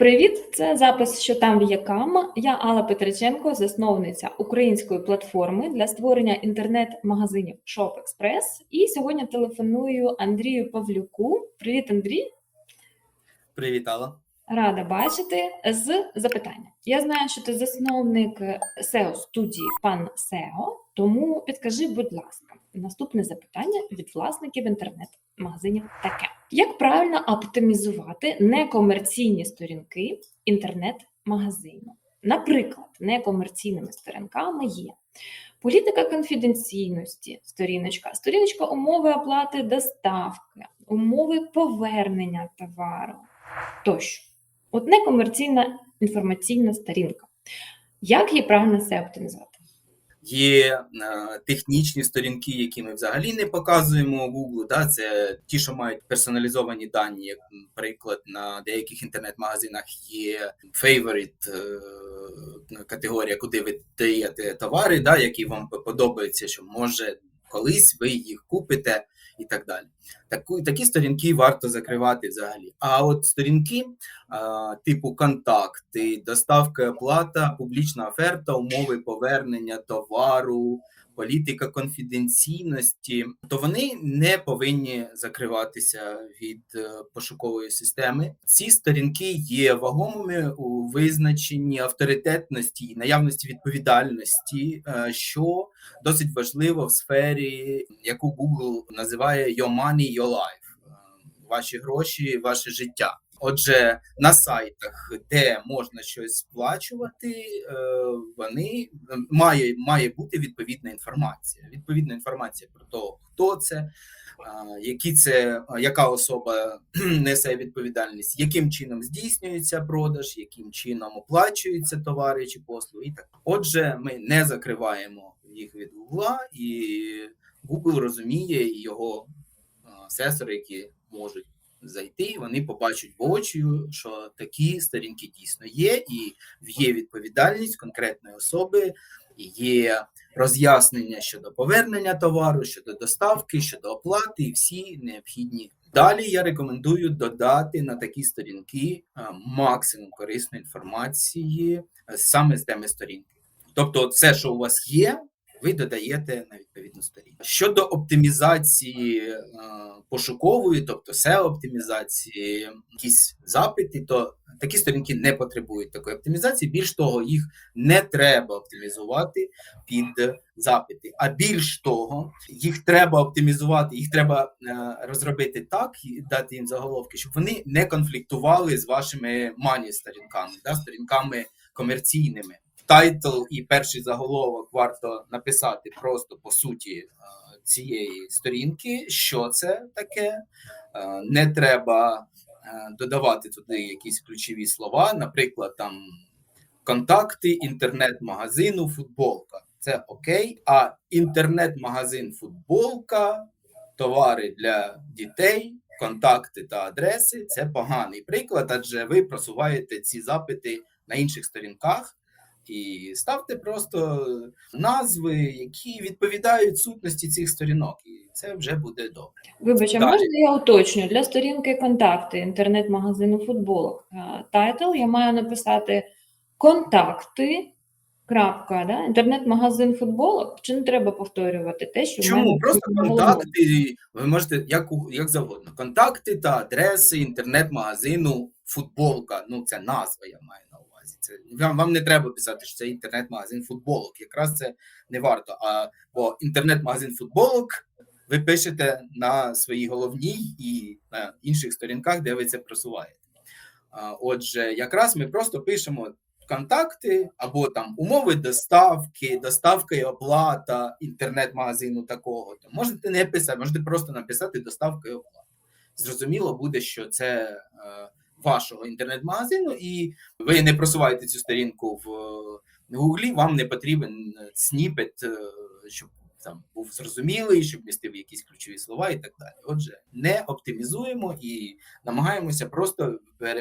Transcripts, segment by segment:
Привіт! Це запис що там є кам. Я Алла Петриченко, засновниця української платформи для створення інтернет-магазинів Shop Express. І сьогодні телефоную Андрію Павлюку. Привіт, Андрій! Привіт, Алла. Рада бачити з запитання. Я знаю, що ти засновник SEO студії Пан SEO, тому підкажи, будь ласка, наступне запитання від власників інтернет-магазинів таке: як правильно оптимізувати некомерційні сторінки інтернет-магазину? Наприклад, некомерційними сторінками є політика конфіденційності, сторіночка, сторіночка умови оплати доставки, умови повернення товару тощо. От некомерційна інформаційна сторінка. Як її правильно все оптимізувати? Є е, технічні сторінки, які ми взагалі не показуємо Google. Да? Це ті, що мають персоналізовані дані. Як приклад, на деяких інтернет-магазинах є favorite е, категорія, куди ви даєте товари, да, які вам подобаються, що може колись ви їх купите і так далі. Таку, такі сторінки варто закривати взагалі. А от сторінки а, типу контакти, доставка, оплата, публічна оферта, умови повернення товару, політика конфіденційності, то вони не повинні закриватися від е, пошукової системи. Ці сторінки є вагомими у визначенні авторитетності і наявності відповідальності, е, що досить важливо в сфері, яку Google називає «Your money, your life» е, ваші гроші, ваше життя. Отже, на сайтах, де можна щось сплачувати, вони має має бути відповідна інформація. Відповідна інформація про те, хто це, які це, яка особа несе відповідальність, яким чином здійснюється продаж, яким чином оплачуються товари чи послуги. І так. Отже, ми не закриваємо їх від Google, і Google розуміє його асесори, які можуть зайти, вони побачать воочію, що такі сторінки дійсно є, і є відповідальність конкретної особи, і є роз'яснення щодо повернення товару, щодо доставки, щодо оплати, і всі необхідні. Далі я рекомендую додати на такі сторінки максимум корисної інформації саме з теми сторінки. Тобто, все, що у вас є, ви додаєте на відповідну сторінку. Щодо оптимізації е, пошукової, тобто SEO-оптимізації, якісь запити, то такі сторінки не потребують такої оптимізації. Більш того, їх не треба оптимізувати під запити. А більш того, їх треба оптимізувати, їх треба е, розробити так і дати їм заголовки, щоб вони не конфліктували з вашими мані сторінками, да, сторінками комерційними тайтл і перший заголовок варто написати просто по суті е, цієї сторінки, що це таке. Е, не треба е, додавати туди якісь ключові слова, наприклад, там контакти інтернет-магазину, футболка. Це окей. А інтернет-магазин футболка, товари для дітей, контакти та адреси це поганий приклад, адже ви просуваєте ці запити на інших сторінках. І ставте просто назви, які відповідають сутності цих сторінок, і це вже буде добре. Вибач, а можна я уточню для сторінки контакти інтернет-магазину футболок. Тайтл я маю написати контакти. Крапка, да? інтернет-магазин футболок. Чи не треба повторювати те, що чому мене просто контакти? Ви можете як як завгодно. Контакти та адреси інтернет-магазину футболка. Ну це назва я маю. Це вам вам не треба писати, що це інтернет-магазин футболок. Якраз це не варто. А бо інтернет-магазин футболок ви пишете на своїй головній і на інших сторінках, де ви це просуваєте. А, Отже, якраз ми просто пишемо. Контакти або там умови доставки, доставка і оплата інтернет-магазину такого. То можете не писати, можете просто написати доставка і оплата. Зрозуміло буде, що це е, вашого інтернет-магазину, і ви не просуваєте цю сторінку в Гуглі, вам не потрібен сніпет, щоб там був зрозумілий, щоб містив якісь ключові слова і так далі. Отже, не оптимізуємо і намагаємося просто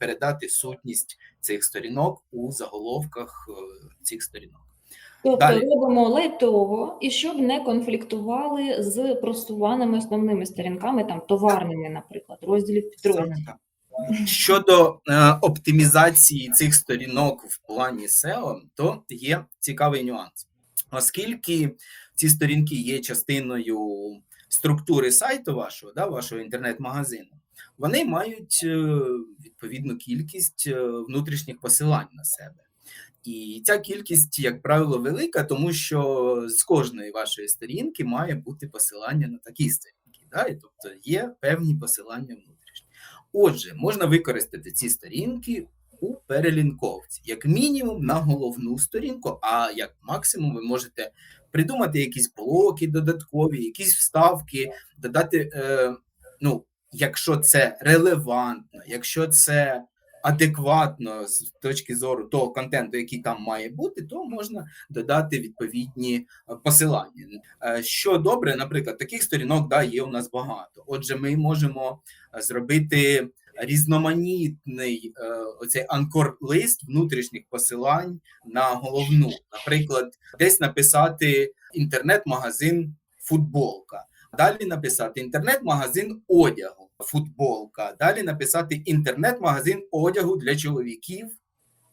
передати сутність цих сторінок у заголовках цих сторінок. Тобто Далі. робимо лайтово і щоб не конфліктували з просуваними основними сторінками, там товарними, наприклад, розділів підрозділів. Щодо е, оптимізації цих сторінок в плані SEO, то є цікавий нюанс. Оскільки ці сторінки є частиною структури сайту вашого, да, вашого інтернет-магазину, вони мають е, відповідну кількість е, внутрішніх посилань на себе. І ця кількість, як правило, велика, тому що з кожної вашої сторінки має бути посилання на такі сторінки. Да? І, тобто є певні посилання внутрішні. Отже, можна використати ці сторінки у перелінковці, як мінімум на головну сторінку, а як максимум ви можете придумати якісь блоки додаткові, якісь вставки, додати, е, ну, якщо це релевантно, якщо це адекватно з точки зору того контенту, який там має бути, то можна додати відповідні е, посилання. Е, Що добре, наприклад, таких сторінок да, є у нас багато. Отже, ми можемо е, зробити різноманітний оцей анкор-лист внутрішніх посилань на головну. Наприклад, десь написати інтернет-магазин футболка. Далі написати інтернет-магазин одягу, футболка. Далі написати інтернет-магазин одягу для чоловіків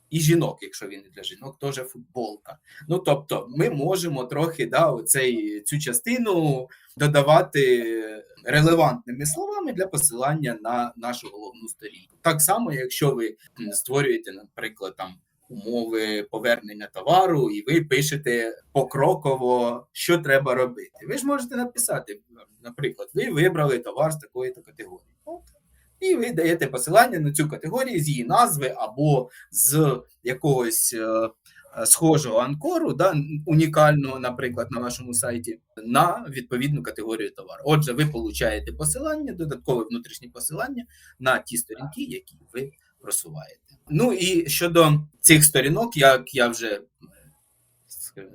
і жінок, якщо він для жінок, теж футболка. Ну тобто, ми можемо трохи да, оцей, цю частину додавати релевантними словами для посилання на нашу головну сторінку. Так само, якщо ви створюєте, наприклад, там умови повернення товару, і ви пишете покроково, що треба робити. Ви ж можете написати, наприклад, ви вибрали товар з такої то категорії. І ви даєте посилання на цю категорію з її назви або з якогось е, е, схожого анкору, да, унікального, наприклад, на вашому сайті, на відповідну категорію товару. Отже, ви получаєте посилання, додаткове внутрішнє посилання на ті сторінки, які ви просуваєте. Ну і щодо цих сторінок, як я вже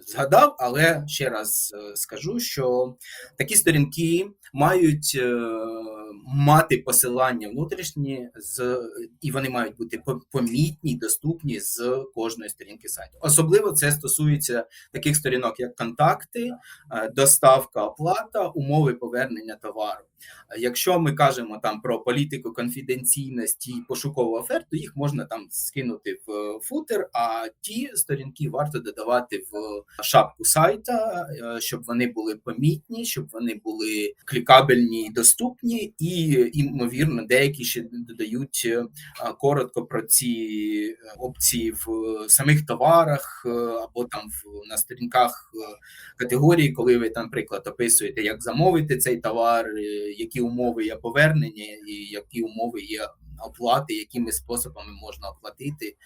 згадав, але ще раз е, скажу, що такі сторінки мають е, мати посилання внутрішні з і вони мають бути помітні, доступні з кожної сторінки сайту. Особливо це стосується таких сторінок, як контакти, е, доставка, оплата, умови повернення товару. Якщо ми кажемо там про політику конфіденційності і пошукову оферту, їх можна там скинути в футер, а ті сторінки варто додавати в шапку сайта, е, щоб вони були помітні, щоб вони були клікабельні і доступні, і ймовірно, деякі ще додають е, коротко про ці е, опції в самих товарах або там в на сторінках категорії, коли ви там, наприклад, описуєте, як замовити цей товар, які умови є повернення, і які умови є оплати, якими способами можна оплатити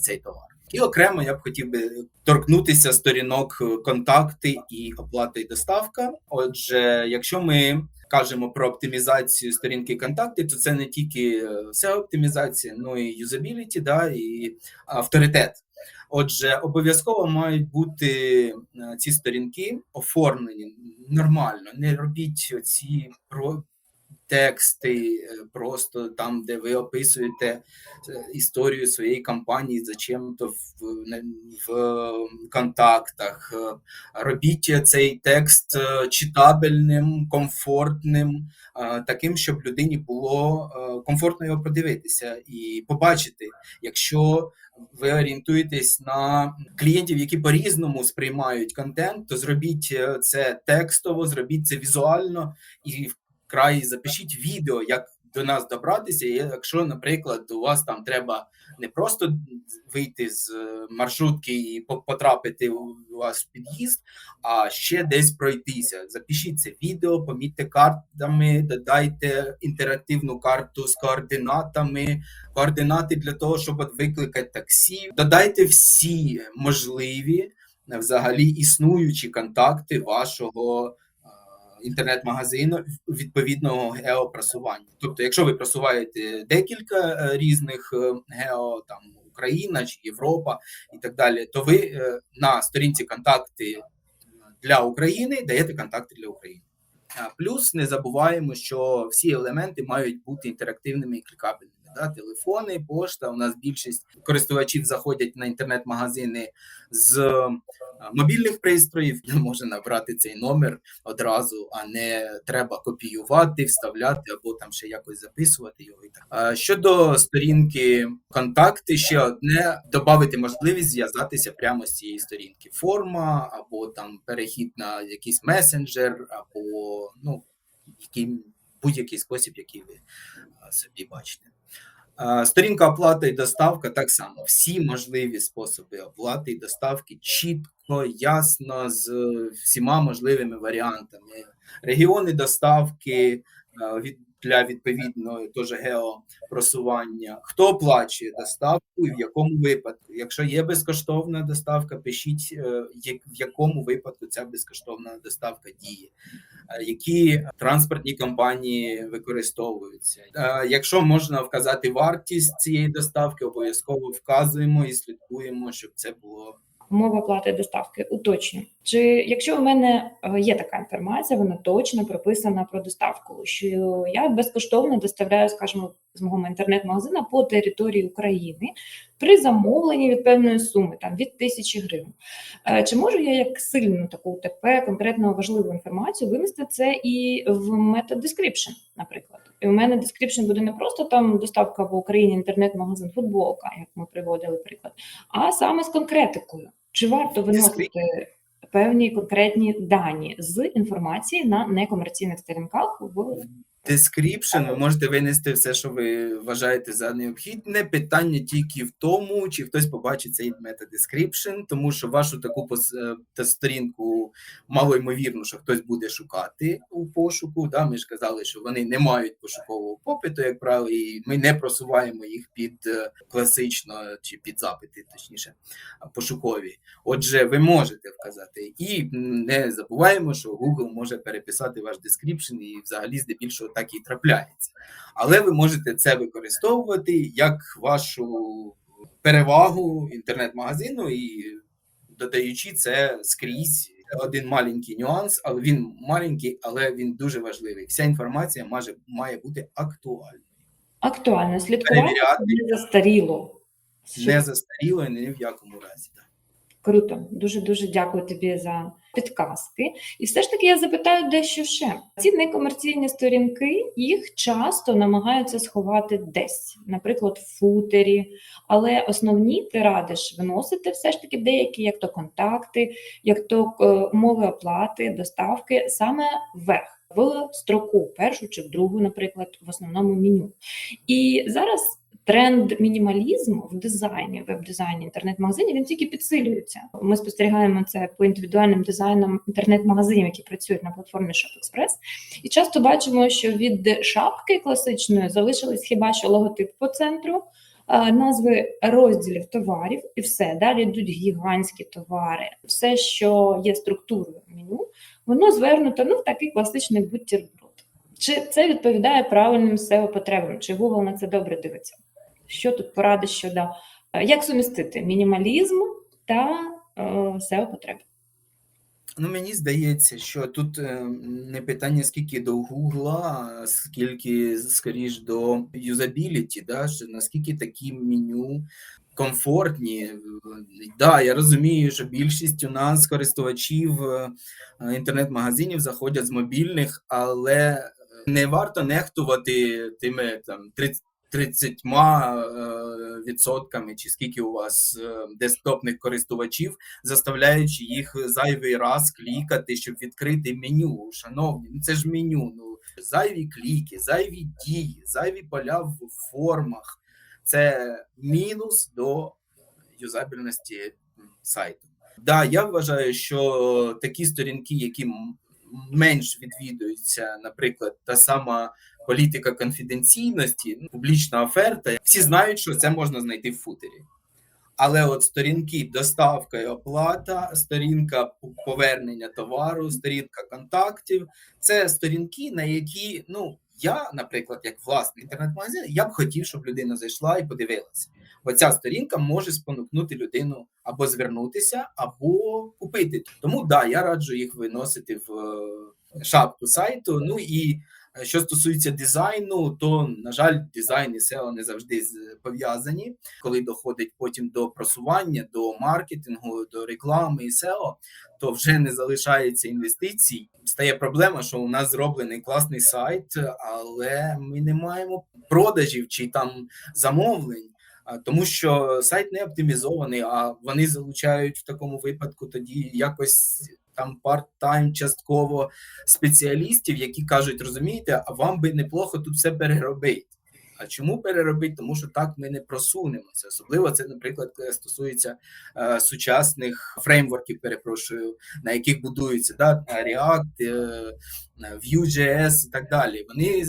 цей товар. І окремо я б хотів би торкнутися сторінок е, контакти і оплата і доставка. Отже, якщо ми кажемо про оптимізацію сторінки контакти, то це не тільки все оптимізація, ну і юзабіліті, да, і авторитет. Отже, обов'язково мають бути е, ці сторінки оформлені нормально. Не робіть про тексти е, просто там, де ви описуєте е, історію своєї кампанії, зачем-то в, не- в контактах. Е, Робіть цей текст читабельним, комфортним, таким, щоб людині було комфортно його подивитися і побачити, якщо ви орієнтуєтесь на клієнтів, які по-різному сприймають контент, то зробіть це текстово, зробіть це візуально і вкрай запишіть відео, як до нас добратися. Якщо, наприклад, у вас там треба не просто вийти з е, маршрутки і по- потрапити у вас в під'їзд, а ще десь пройтися. Запишіть це відео, помітьте картами, додайте інтерактивну карту з координатами, координати для того, щоб викликати таксі. Додайте всі можливі е, взагалі існуючі контакти вашого інтернет-магазину відповідного геопресування. Тобто, якщо ви просуваєте декілька е, різних е, гео, там Україна чи Європа і так далі, то ви е, на сторінці контакти для України даєте контакти для України. Плюс не забуваємо, що всі елементи мають бути інтерактивними і клікабельними. Да? Телефони, пошта. У нас більшість користувачів заходять на інтернет-магазини з е, мобільних пристроїв. Може набрати цей номер одразу, а не треба копіювати, вставляти або там ще якось записувати його. І так. Щодо сторінки контакти, ще одне додати можливість зв'язатися прямо з цієї сторінки. Форма або там перехід на якийсь месенджер, або ну який будь-який спосіб, який ви собі бачите. Сторінка оплати і доставка так само. Всі можливі способи оплати і доставки чітко, ясно, з всіма можливими варіантами. Регіони доставки від для відповідного теж геопросування. Хто оплачує доставку і в якому випадку? Якщо є безкоштовна доставка, пишіть е, в якому випадку ця безкоштовна доставка діє. Е, Які транспортні компанії використовуються? Е, Якщо можна вказати вартість цієї доставки, обов'язково вказуємо і слідкуємо, щоб це було Умови оплати доставки уточню. Чи якщо у мене е, є така інформація, вона точно прописана про доставку, що я безкоштовно доставляю, скажімо, з мого інтернет-магазина по території України при замовленні від певної суми, там від тисячі гривень. Е, Чи можу я як сильну таку УТП, конкретно важливу інформацію винести це і в метод description, наприклад? І у мене description буде не просто там доставка в Україні інтернет-магазин футболка, як ми приводили приклад, а саме з конкретикою. Чи варто виносити певні конкретні дані з інформації на некомерційних сторінках в Description, ви можете винести все, що ви вважаєте за необхідне. Питання тільки в тому, чи хтось побачить цей метод description, тому що вашу таку е, сторінку мало ймовірно, що хтось буде шукати у пошуку. Да? Ми ж казали, що вони не мають пошукового попиту, як правило, і ми не просуваємо їх під е, класично чи під запити, точніше, пошукові. Отже, ви можете вказати. І не забуваємо, що Google може переписати ваш description і взагалі здебільшого так і трапляється. Але ви можете це використовувати як вашу перевагу інтернет-магазину і додаючи це скрізь. Один маленький нюанс, але він маленький, але він дуже важливий. Вся інформація має, має бути актуальною, актуально слідкувати не застаріло. не застарілою ні в якому разі. Круто, дуже дуже дякую тобі за підказки. І все ж таки я запитаю дещо ще. Ці некомерційні сторінки їх часто намагаються сховати десь, наприклад, в футері. Але основні ти радиш виносити все ж таки деякі, як то контакти, як то е, умови оплати, доставки саме вверх. В строку першу чи в другу, наприклад, в основному меню. І зараз тренд мінімалізму в дизайні, веб-дизайні інтернет-магазинів він тільки підсилюється. Ми спостерігаємо це по індивідуальним дизайнам інтернет-магазинів, які працюють на платформі ShopExpress. І часто бачимо, що від шапки класичної залишились хіба що логотип по центру. Назви розділів товарів і все. Далі йдуть гігантські товари. Все, що є структурою меню, воно звернуто ну, в такий класичний бутерброд. Чи це відповідає правильним SEO потребам? Чи Google на це добре дивиться? Що тут поради щодо е, як сумістити мінімалізм та е, SEO потреби? Ну, мені здається, що тут е, не питання скільки до Гугла, скільки скоріш до юзабіліті, да, що наскільки такі меню комфортні. Да, я розумію, що більшість у нас користувачів інтернет-магазинів заходять з мобільних, але не варто нехтувати тими там 30 30 е, відсотками, чи скільки у вас е, десктопних користувачів, заставляючи їх зайвий раз клікати, щоб відкрити меню. Шановні, ну це ж меню. Ну зайві кліки, зайві дії, зайві поля в формах. Це мінус до юзабельності сайту. Да, я вважаю, що такі сторінки, які менш відвідуються, наприклад, та сама політика конфіденційності, ну, публічна оферта, всі знають, що це можна знайти в футері. Але от сторінки доставка і оплата, сторінка повернення товару, сторінка контактів це сторінки, на які ну я, наприклад, як власний інтернет-магазин, я б хотів, щоб людина зайшла і подивилася. Бо ця сторінка може спонукнути людину або звернутися, або купити. Тому да, я раджу їх виносити в е, шапку сайту. Ну і Що стосується дизайну, то на жаль, дизайн і SEO не завжди пов'язані. Коли доходить потім до просування, до маркетингу, до реклами і SEO, то вже не залишається інвестицій. Стає проблема, що у нас зроблений класний сайт, але ми не маємо продажів чи там замовлень. Тому що сайт не оптимізований, а вони залучають в такому випадку тоді якось там парт-тайм частково спеціалістів, які кажуть, розумієте, а вам би неплохо тут все переробити. А чому переробити? Тому що так ми не просунемося. Особливо це, наприклад, стосується е, сучасних фреймворків, перепрошую, на яких будуються да, React, е, Vue.js і так далі. Вони е,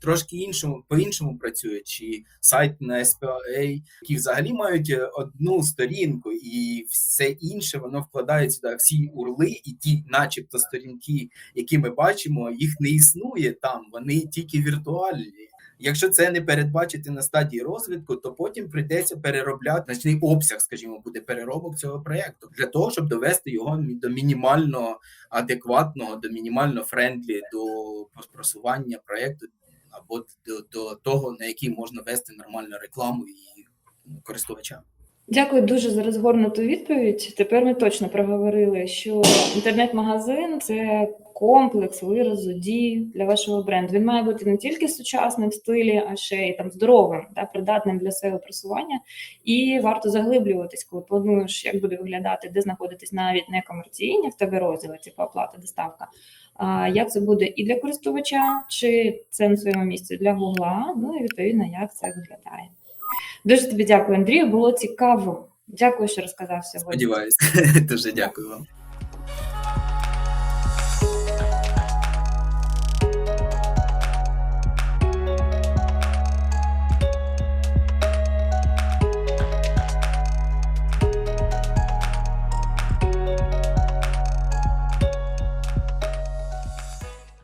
трошки іншому по-іншому працюють. Чи сайт на SPA, які взагалі мають е, одну сторінку, і все інше воно вкладається да, всі урли, і ті, начебто, сторінки, які ми бачимо, їх не існує там, вони тільки віртуальні. Якщо це не передбачити на стадії розвитку, то потім прийдеться переробляти значний обсяг, скажімо, буде переробок цього проєкту для того, щоб довести його до мінімально адекватного, до мінімально френдлі до просування проєкту або до, до того, на який можна вести нормальну рекламу і ну, користувачам. Дякую дуже за розгорнуту відповідь. Тепер ми точно проговорили, що інтернет-магазин це комплекс виразу дій для вашого бренду. Він має бути не тільки сучасним в стилі, а ще й там здоровим, та придатним для SEO просування. І варто заглиблюватись, коли плануєш, як буде виглядати, де знаходитись навіть не комерційні в тебе розділи, типу оплата, доставка. А як це буде і для користувача, чи це на своєму місці для Гугла? Ну і відповідно, як це виглядає. Дуже тобі дякую, Андрію. Було цікаво. Дякую, що розказав сьогодні. Сподіваюся, дуже дякую вам.